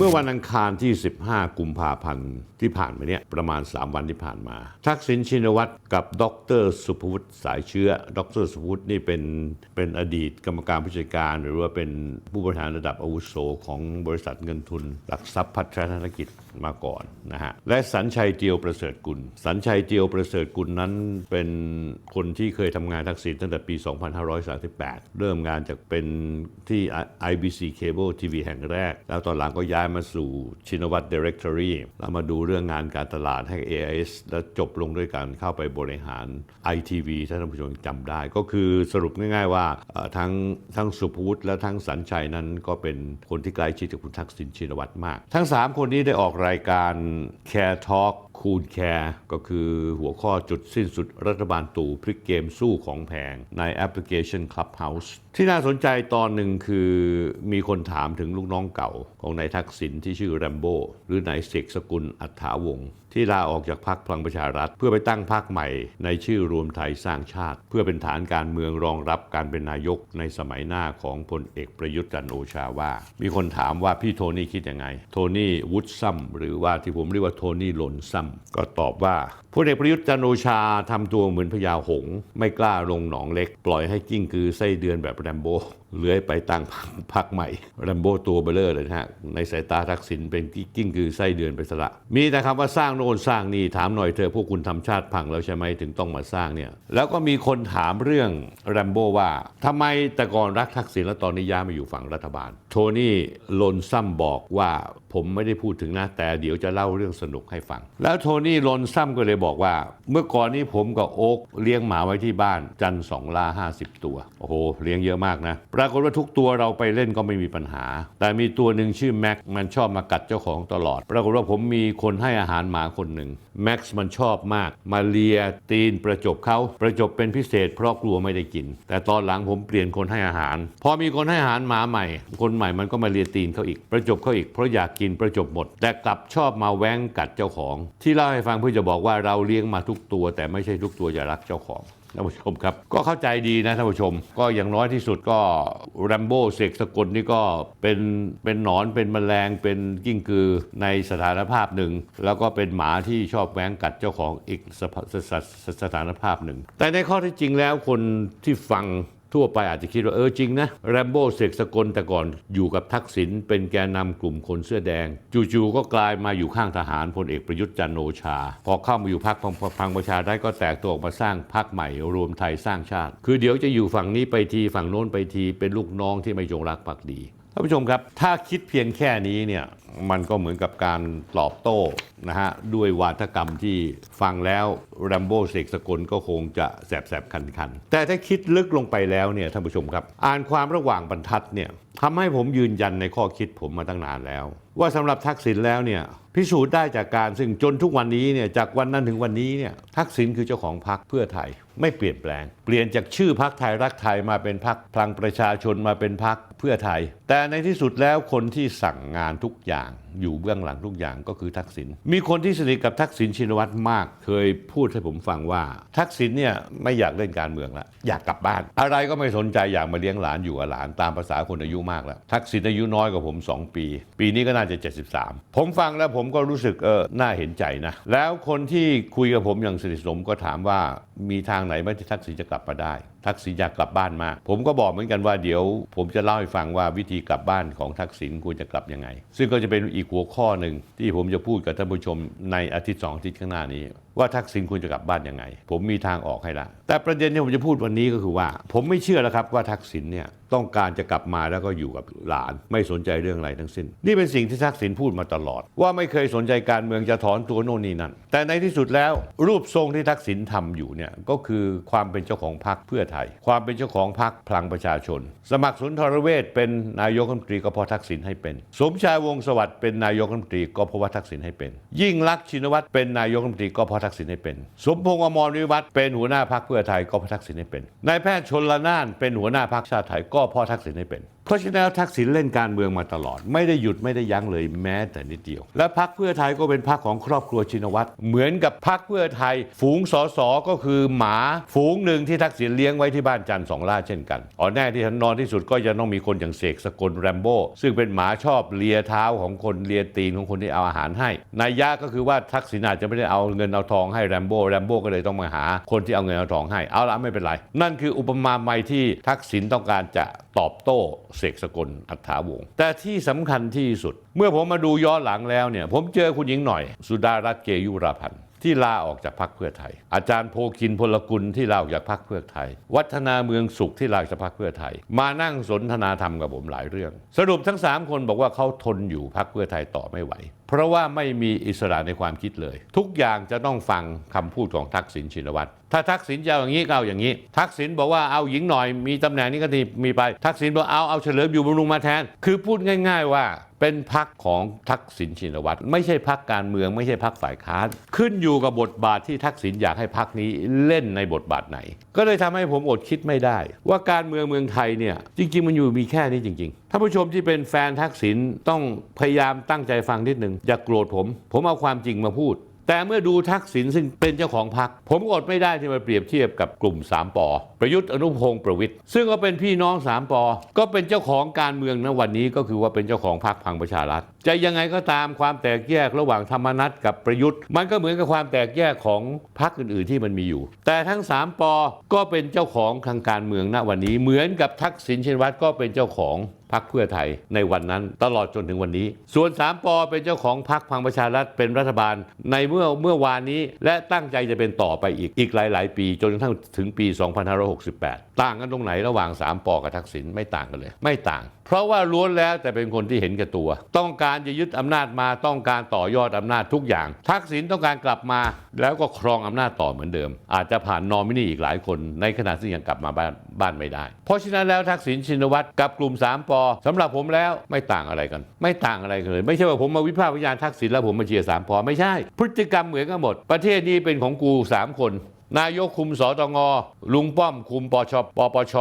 เมื่อวันอังคารที่ 15 กุมภาพันธ์ที่ผ่านมาเนี่ยประมาณ 3 วันที่ผ่านมา ทักษิณชินวัตรกับดรสุภวุฒิสายเชื้อ ดรสุภวุฒินี่เป็นเป็นอดีตกรรมการผู้จัดการ หรือว่าเป็นผู้บริหารระดับอาวุโสของบริษัทเงินทุน หลักทรัพย์พัฒนาธุรกิจมาก่อนนะฮะและสัญชัยเจียวประเสริฐกุล สัญชัยเจียวประเสริฐกุลนั้นเป็นคนที่เคยทำงานทักษิณตั้งแต่ปี 2538 เริ่มงานจากเป็นที่ IBC Cable TV แห่งแรก แล้วตอนหลังก็ย้ายมาสู่ชินวัตร Directory แล้วมาดูเรื่องงานการตลาดให้ AIS แล้วจบลงด้วยการเข้าไปบริหาร ITV ถ้าท่านผู้ชมจำได้ ก็คือสรุปง่ายๆว่าทั้งทั้งสุภวุฒิและทั้งสัญชัยนั้นก็เป็นคนที่ใกล้ชิดกับคุณทักษิณชินวัตรมาก ทั้ง 3 คนนี้ได้ออกรายการ Care Talk คูณแคร์ก็คือหัวข้อจุดสิ้นสุดรัฐบาลตู่พลิกเกมสู้ของแพงในแอปพลิเคชัน Clubhouse ที่น่าสนใจตอนหนึ่งคือมีคนถามถึงลูกน้องเก่าของนายทักษิณที่ชื่อแรมโบ้หรือนายเสกสกุลอัฏฐาวงศ์ ที่ลาออกจากพรรคพลังประชารัฐ เพื่อไปตั้งพรรคใหม่ ในชื่อรวมไทยสร้างชาติ เพื่อเป็นฐานการเมืองรองรับการเป็นนายกในสมัยหน้าของพลเอกประยุทธ์จันโอชาว่า มีคนถามว่าพี่โทนี่คิดยังไง โทนี่วุฒซัมหรือว่าที่ผมเรียกว่าโทนี่หล่นซัมก็ตอบว่าพลเอกประยุทธ์จันโอชาทำตัวเหมือนพญาหง ไม่กล้าลงหนองเล็ก ปล่อยให้กิ้งคือไส้เดือนแบบแรมโบ เลื้อยไปตั้งพรรคใหม่แรมโบ้ตัวเบลเลอร์เลยนะฮะ ในสายตาทักษิณเป็นกิ้งคือไส้เดือนไปสละมีแต่คำว่าสร้างโน่นสร้างนี่ถามหน่อยเธอพวกคุณทำชาติพังแล้วใช่ไหมถึงต้องมาสร้างเนี่ยแล้วก็มีคนถามเรื่องแรมโบ้ว่าทำไมแต่ก่อนรักทักษิณแล้วตอนนี้ย้ายมาอยู่ฝั่งรัฐบาลโทนี่โลนซัมบอกว่าผมไม่ได้พูดถึงนะ แต่เดี๋ยวจะเล่าเรื่องสนุกให้ฟัง แล้วโทนี่โลนซัมก็เลยบอกว่า เมื่อก่อนนี้ผมกับโอ๊กเลี้ยงหมาไว้ที่บ้านจันสองล่าห้าสิบตัว โอ้โห เลี้ยงเยอะมากนะ ปรากฏว่าทุกตัวเราไปเล่นก็ไม่มีปัญหา แต่มีตัวหนึ่งชื่อแม็กมันชอบมากัดเจ้าของตลอด ปรากฏว่าผมมีคนให้อาหารหมาคนหนึ่งแม็กซ์มันชอบมาก มาเลียตีนประจบเขาประจบเป็นพิเศษเพราะกลัวไม่ได้กิน แต่ตอนหลังผมเปลี่ยนคนให้อาหาร พอมีคนให้อาหารหมาใหม่ คนใหม่มันก็มาเลียตีนเขาอีก ประจบเขาอีกเพราะอยากกินประจบหมด แต่กลับชอบมาแว้งกัดเจ้าของ ที่เล่าให้ฟังเพื่อจะบอกว่าเราเลี้ยงมาทุกตัว แต่ไม่ใช่ทุกตัวจะรักเจ้าของท่านผู้ชมครับ ก็เข้าใจดีนะท่านผู้ชม ก็อย่างน้อยที่สุดก็แรมโบ้เสกสกลนี่ก็เป็นเป็นหนอนเป็นแมลงเป็นกิ้งกือในสถานภาพหนึ่ง แล้วก็เป็นหมาที่ชอบแหวงกัดเจ้าของอีกสสสสสถานภาพหนึ่ง แต่ในข้อที่จริงแล้วคนที่ฟัง ทั่วไปอาจจะคิดว่าเออจริงนะแรมโบ้เสกสกลแต่ก่อนอยู่กับทักษิณเป็นแกนนำกลุ่มคนเสื้อแดง จู่ๆก็กลายมาอยู่ข้างทหารพลเอกประยุทธ์จันโอชา พอเข้ามาอยู่พรรคพังประชาได้ก็แตกตัวออกมาสร้างพรรคใหม่รวมไทยสร้างชาติ คือเดี๋ยวจะอยู่ฝั่งนี้ไปทีฝั่งโน้นไปทีเป็นลูกน้องที่ไม่จงรักภักดี ท่านผู้ชมครับ ถ้าคิดเพียงแค่นี้เนี่ยมันก็เหมือนกับการตอบโต้นะฮะด้วยวาทกรรมที่ฟังแล้วแรมโบ้เสกสกลก็คงจะแสบๆคันๆ แต่ถ้าคิดลึกลงไปแล้วเนี่ยท่านผู้ชมครับ อ่านความระหว่างบรรทัดเนี่ยทำให้ผมยืนยันในข้อคิดผมมาตั้งนานแล้ว ว่าสำหรับทักษิณแล้วเนี่ยพิสูจน์ได้จากการซึ่งจนทุกวันนี้เนี่ยจากวันนั้นถึงวันนี้เนี่ยทักษิณคือเจ้าของพรรคเพื่อไทย ไม่เปลี่ยนแปลง เปลี่ยนจากชื่อพรรคไทยรักไทยมาเป็นพรรคพลังประชาชนมาเป็นพรรคเพื่อไทย แต่ในที่สุดแล้วคนที่สั่งงานทุกอย่างอยู่เบื้องหลังทุกอย่างก็คือทักษิณมีคนที่สนิทกับทักษิณชินวัตรมาก เคยพูดให้ผมฟังว่า ทักษิณเนี่ยไม่อยากเล่นการเมืองละอยากกลับบ้าน อะไรก็ไม่สนใจอยากมาเลี้ยงหลานอยู่กับหลานตามภาษาคนอายุมากแล้ว ทักษิณอายุน้อยกว่าผม 2 ปี ปีนี้ก็น่าจะ 73 ผมฟังแล้วผมก็รู้สึกเออน่าเห็นใจนะแล้วคนที่คุยกับผมอย่างสนิทสนมก็ถามว่ามีทางไหนไหมที่ทักษิณจะกลับมาได้ ทักษิณอยากกลับบ้านมาก ผมก็บอกเหมือนกันว่าเดี๋ยวผมจะเล่าให้ฟังว่าวิธีกลับบ้านของทักษิณควรจะกลับยังไง ซึ่งก็จะเป็นอีกหัวข้อหนึ่งที่ผมจะพูดกับท่านผู้ชมในอาทิตย์สองอาทิตย์ข้างหน้านี้ว่าทักษิณควรจะกลับบ้านยังไง ผมมีทางออกให้ละ แต่ประเด็นที่ผมจะพูดวันนี้ก็คือว่า ผมไม่เชื่อแล้วครับว่าทักษิณเนี่ยต้องการจะกลับมาแล้วก็อยู่กับหลาน ไม่สนใจเรื่องอะไรทั้งสิ้น นี่เป็นสิ่งที่ทักษิณพูดมาตลอด ว่าไม่เคยสนใจการเมืองจะถอนตัวโน่นนี่นั่นแต่ในที่สุดแล้วรูปทรงที่ทักษิณทำอยู่เนี่ยก็คือความเป็นเจ้าของพรรคเพื่อไทย ความเป็นเจ้าของพรรคพลังประชาชน สมัครสุนทรเวชเป็นนายกรัฐมนตรีก็เพราะทักษิณให้เป็น สมชายวงสวัสดิ์เป็นนายกรัฐมนตรีก็เพราะว่าทักษิณให้เป็น ยิ่งลักษณ์ชินวัตรเป็นนายกรัฐมนตรีก็เพราะทักษิณให้เป็น สมพงษ์อมรวิวัฒน์เป็นหัวหน้าพรรคเพื่อไทยก็พระทักษิณให้เป็นนายแพทย์ชนละนานเป็นหัวหน้าพรรคชาติไทยก็พ่อทักษิณให้เป็น เพราะฉะนั้นทักษิณเล่นการเมืองมาตลอด ไม่ได้หยุดไม่ได้ยั้งเลยแม้แต่นิดเดียว และพักเพื่อไทยก็เป็นพักของครอบครัวชินวัตรเหมือนกับพักเพื่อไทย ฝูงสอสอก็คือหมาฝูงหนึ่งที่ทักษิณเลี้ยงไว้ที่บ้านจันทร์สองล่าเช่นกันอ๋อแน่ที่ทันนอนที่สุดก็จะต้องมีคนอย่างเสกสกลแรมโบ้ซึ่งเป็นหมาชอบเลียเท้าของคนเลียตีนของคนที่เอาอาหารให้นายยะก็คือว่าทักษิณอาจจะไม่ได้เอาเงินเอาทองให้แรมโบ้แรมโบ้ก็เลยต้องมาหา คนที่เอาเงินเอาทองให้เอาละไม่เป็นไร นั่นคืออุปมาใหม่ที่ทักษิณต้องการจะตอบโต้เสกสกลอัฏฐาวงศ์แต่ที่สำคัญที่สุด เมื่อผมมาดูย้อนหลังแล้วเนี่ย ผมเจอคุณหญิงหน่อย สุดารัตน์เกยุราพันธ์ที่ลาออกจากพรรคเพื่อไทย อาจารย์โพคินพลกุลที่ลาออกจากพรรคเพื่อไทย วัฒนาเมืองสุขที่ลาออกจากพรรคเพื่อไทย มานั่งสนทนาธรรมกับผมหลายเรื่อง สรุปทั้ง 3 คนบอกว่าเขาทนอยู่พรรคเพื่อไทยต่อไม่ไหว เพราะว่าไม่มีอิสระในความคิดเลย ทุกอย่างจะต้องฟังคำพูดของทักษิณชินวัตรถ้าทักษิณจะอย่างนี้ก็เอาอย่างนี้ ทักษิณบอกว่าเอาหญิงหน่อยมีตำแหน่งนี้ก็ดีมีไป ทักษิณบอกเอาเอาเฉลิมอยู่บำรุงมาแทน คือพูดง่าย ๆ ว่าเป็นพักของทักษิณชินวัตรไม่ใช่พักการเมืองไม่ใช่พักฝ่ายค้านขึ้นอยู่กับบทบาทที่ทักษิณอยากให้พักนี้เล่นในบทบาทไหน ก็เลยทำให้ผมอดคิดไม่ได้ ว่าการเมืองเมืองไทยเนี่ยจริง ๆ มันอยู่มีแค่นี้จริง ๆ ท่านผู้ชมที่เป็นแฟนทักษิณต้องพยายามตั้งใจฟังนิดหนึ่งอย่ากโกรธผม ผมเอาความจริงมาพูด แต่เมื่อดูทักษิณซึ่งเป็นเจ้าของพรรคผมอดไม่ได้ที่มาเปรียบเทียบกับกลุ่ม 3ปอประยุทธ์อนุพงศ์ประวิทย์ซึ่งก็เป็นพี่น้อง 3ปอก็เป็นเจ้าของการเมืองนะวันนี้ก็คือว่าเป็นเจ้าของพรรคพังประชารัฐ จะยังไงก็ตามความแตกแยกระหว่างธรรมนัตกับประยุทธ์ มันก็เหมือนกับความแตกแยกของพรรคอื่นๆที่มันมีอยู่ แต่ทั้ง 3ปอก็เป็นเจ้าของทางการเมืองณวันนี้ เหมือนกับทักษิณชินวัตรก็เป็นเจ้าของพักเพื่อไทยในวันนั้นตลอดจนถึงวันนี้ ส่วน 3ปอเป็นเจ้าของพักพังประชารัฐเป็นรัฐบาล ในเมื่อเมื่อวานนี้และตั้งใจจะเป็นต่อไปอีกอีกหลาย ๆ ปี จนกระทั่งถึงปี 2568 ต่างกันตรงไหนระหว่าง 3ปอกับทักษิณไม่ต่างกันเลย ไม่ต่าง เพราะว่าล้วนแล้วแต่เป็นคนที่เห็นแก่ตัว ต้องการการจะยึดอำนาจมาต้องการต่อยอดอำนาจทุกอย่าง ทักษิณต้องการกลับมาแล้วก็ครองอำนาจต่อเหมือนเดิม อาจจะผ่านนอมินีอีกหลายคน ในขณะที่ยังกลับมาบ้านบ้านไม่ได้ เพราะฉะนั้นแล้วทักษิณชินวัตรกับกลุ่ม3ปอสำหรับผมแล้วไม่ต่างอะไรกัน ไม่ต่างอะไรกันเลย ไม่ใช่ว่าผมมาวิพากษ์วิจารณ์ทักษิณแล้วผมมาเชียร์3ปอไม่ใช่ พฤติกรรมเหมือนกันหมด ประเทศนี้เป็นของกูสามคน นายกคุมสตงลุงป้อมคุมปชปปช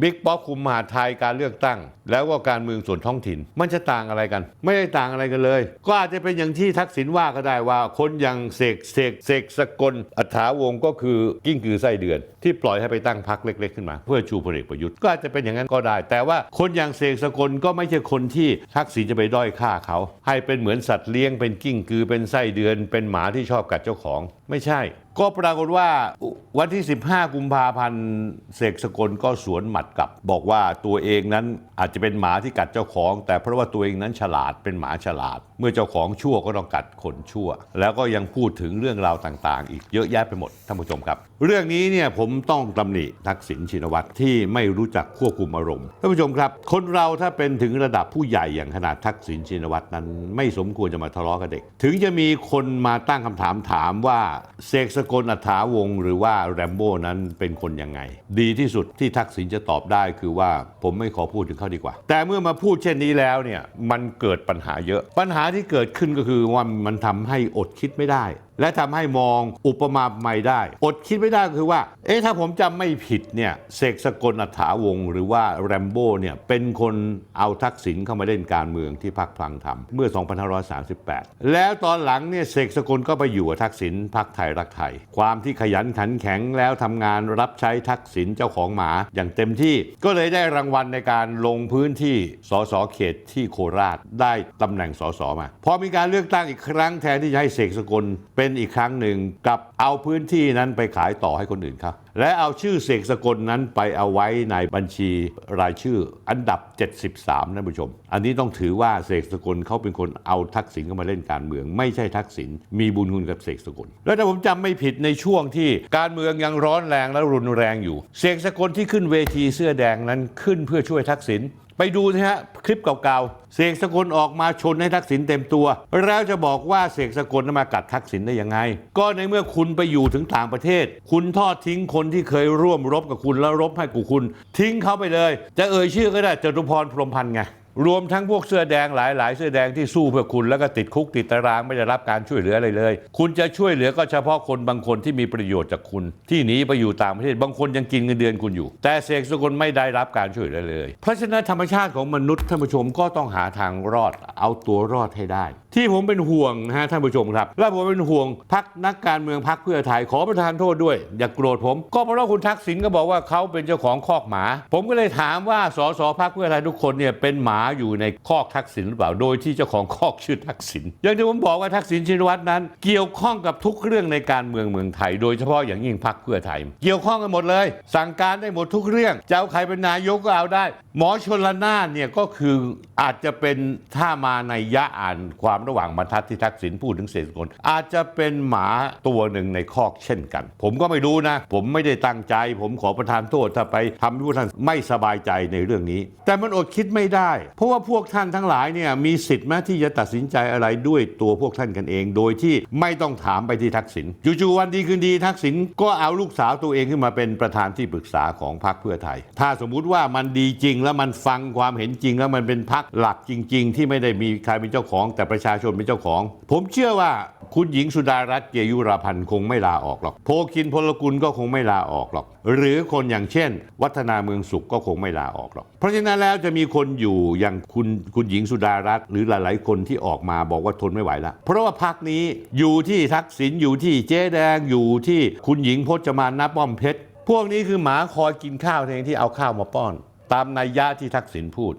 บิ๊กป๊อกคุมมหาไทยการเลือกตั้ง แล้วก็การเมืองส่วนท้องถิ่น มันจะต่างอะไรกัน ไม่ได้ต่างอะไรกันเลย ก็อาจจะเป็นอย่างที่ทักษิณว่าก็ได้ว่า คนอย่างเสกเสกเสกสกลอัฐาวงก็คือกิ้งกือไส้เดือน ที่ปล่อยให้ไปตั้งพักเล็ก ๆ ขึ้นมา เพื่อชูพลเอกประยุทธ์ก็อาจจะเป็นอย่างนั้นก็ได้ แต่ว่าคนอย่างเสกสกลก็ไม่ใช่คนที่ทักษิณจะไปด้อยค่าเขา ให้เป็นเหมือนสัตว์เลี้ยงเป็นกิ้งกือเป็นไส้เดือน เป็นหมาที่ชอบกัดเจ้าของ ไม่ใช่ ก็ปรากฏว่าวันที่ 15 กุมภาพันธ์เสกสกลก็สวนหมัดกลับ บอกว่าตัวเองนั้นอาจจะเป็นหมาที่กัดเจ้าของ แต่เพราะว่าตัวเองนั้นฉลาดเป็นหมาฉลาด เมื่อเจ้าของชั่วก็ต้องกัดคนชั่ว แล้วก็ยังพูดถึงเรื่องราวต่างๆ อีกเยอะแยะไปหมดท่านผู้ชมครับ เรื่องนี้เนี่ยผมต้องตำหนิทักษิณชินวัตรที่ไม่รู้จักควบคุมอารมณ์ท่านผู้ชมครับ คนเราถ้าเป็นถึงระดับผู้ใหญ่อย่างขนาดทักษิณชินวัตรนั้น ไม่สมควรจะมาทะเลาะกับเด็ก ถึงจะมีคนมาตั้งคำถามถามว่าเสกสกลอัฐาวงหรือว่าแรมโบ้นั้นเป็นคนยังไง ดีที่สุดที่ทักษิณจะตอบได้คือว่าผมไม่ขอพูดถึงเขาดีกว่า แต่เมื่อมาพูดเช่นนี้แล้วเนี่ยมันเกิดปัญหาเยอะ ปัญหาที่เกิดขึ้นก็คือว่ามันทำให้อดคิดไม่ได้ และทำให้มองอุปมาใหม่ได้ อดคิดไม่ได้คือว่า เอ๊ะถ้าผมจำไม่ผิดเนี่ยเสกสกลอัฐาวงหรือว่าแรมโบ้เนี่ยเป็นคนเอาทักษิณเข้ามาเล่นการเมืองที่พักพลังธรรมเมื่อ 2538 แล้วตอนหลังเนี่ยเสกสกลก็ไปอยู่กับทักษิณพักไทยรักไทย ความที่ขยันขันแข็งแล้วทำงานรับใช้ทักษิณเจ้าของหมาอย่างเต็มที่ก็เลยได้รางวัลในการลงพื้นที่สสเขตที่โคราชได้ตำแหน่งสสมาพอมีการเลือกตั้งอีกครั้งแทนที่จะให้เสกสกลเป็นอีกครั้งหนึ่งกับเอาพื้นที่นั้นไปขายต่อให้คนอื่นครับและเอาชื่อเสกสกลนั้นไปเอาไว้ในบัญชีรายชื่ออันดับ 73ท่านผู้ชม อันนี้ต้องถือว่าเสกสกลเขาเป็นคนเอาทักษิณเข้ามาเล่นการเมือง ไม่ใช่ทักษิณมีบุญคุณกับเสกสกล แล้วถ้าผมจำไม่ผิดในช่วงที่การเมืองยังร้อนแรงและรุนแรงอยู่ เสกสกลที่ขึ้นเวทีเสื้อแดงนั้นขึ้นเพื่อช่วยทักษิณ ไปดูนะฮะคลิปเก่าๆ เสกสกลออกมาชนให้ทักษิณเต็มตัว แล้วจะบอกว่าเสกสกลนั้นมากัดทักษิณได้ยังไง ก็ในเมื่อคุณไปอยู่ถึงต่างประเทศ คุณทอดทิ้งคนที่เคยร่วมรบกับคุณแล้วรบให้กูคุณ ทิ้งเขาไปเลย จะเอ่ยชื่อก็ได้จตุพรพรมพันธ์ไง รวมทั้งพวกเสื้อแดงหลาย ๆ เสื้อแดงที่สู้เพื่อคุณแล้วก็ติดคุกติดตารางไม่ได้รับการช่วยเหลืออะไรเลย คุณจะช่วยเหลือก็เฉพาะคนบางคนที่มีประโยชน์จากคุณ ที่หนีไปอยู่ต่างประเทศบางคนยังกินเงินเดือนคุณอยู่ แต่เสกสกลไม่ได้รับการช่วยเหลือเลย เพราะฉะนั้นธรรมชาติของมนุษย์ท่านผู้ชมก็ต้องหาทางรอด เอาตัวรอดให้ได้ ที่ผมเป็นห่วงนะฮะท่านผู้ชมครับ และผมเป็นห่วงพักนักการเมืองพักเพื่อไทยขอประทานโทษด้วย อย่ากโกรธผม ก็เพราะว่าคุณทักษิณก็บอกว่าเขาเป็นเจ้าของคอกหมา ผมก็เลยถามว่าสสพักเพื่อไทยทุกคนเนี่ยเป็นหมาอยู่ในคอกทักษิณหรือเปล่าโดยที่เจ้าของคอกชื่อทักษิณอย่างที่ผมบอกว่าทักษิณชินวัตรนั้น เกี่ยวข้องกับทุกเรื่องในการเมืองเมืองไทย โดยเฉพาะอย่างยิ่งพักเพื่อไทย เกี่ยวข้องกันหมดเลย สั่งการได้หมดทุกเรื่องจะเอาใครเป็นนายกก็เอาได้ หมอชนละนานเนี่ยก็คืออาจจะเป็นถ้ามาในยะอ่านความระหว่างบรรทัดที่ทักษิณพูดถึงเศรษฐกลอาจจะเป็นหมาตัวหนึ่งในคอกเช่นกัน ผมก็ไม่รู้นะ ผมไม่ได้ตั้งใจ ผมขอประทานโทษถ้าไปทำให้ผู้ท่านไม่สบายใจในเรื่องนี้ แต่มันอดคิดไม่ได้ เพราะว่าพวกท่านทั้งหลายเนี่ยมีสิทธิ์แม้ที่จะตัดสินใจอะไรด้วยตัวพวกท่านกันเอง โดยที่ไม่ต้องถามไปที่ทักษิณจู่ๆวันดีคืนดีทักษิณก็เอาลูกสาวตัวเองขึ้นมาเป็นประธานที่ปรึกษาของพรรคเพื่อไทย ถ้าสมมุติว่ามันดีจริงแล้วมันฟังความเห็นจริงแล้วมันเป็นพรรคหลักจริง ๆ ที่ไม่ได้มีใครเป็นเจ้าของแต่ประชาชนเป็นเจ้าของ ผมเชื่อว่าคุณหญิงสุดารัตน์เกยุราพันธ์คงไม่ลาออกหรอก โพคินพลกุลก็คงไม่ลาออกหรอก หรือคนอย่างเช่น วัฒนาเมืองสุขก็คงไม่ลาออกหรอก เพราะฉะนั้นแล้วจะมีคนอยู่อย่างคุณคุณหญิงสุดารัตน์หรือหลาย ๆ คนที่ออกมาบอกว่าทนไม่ไหวแล้วเพราะว่าพักนี้อยู่ที่ทักษิณอยู่ที่เจ๊แดงอยู่ที่คุณหญิงพจมานนป้อมเพชรพวกนี้คือหมาคอยกินข้าวเองที่เอาข้าวมาป้อน ตามนัยยะที่ทักษิณพูด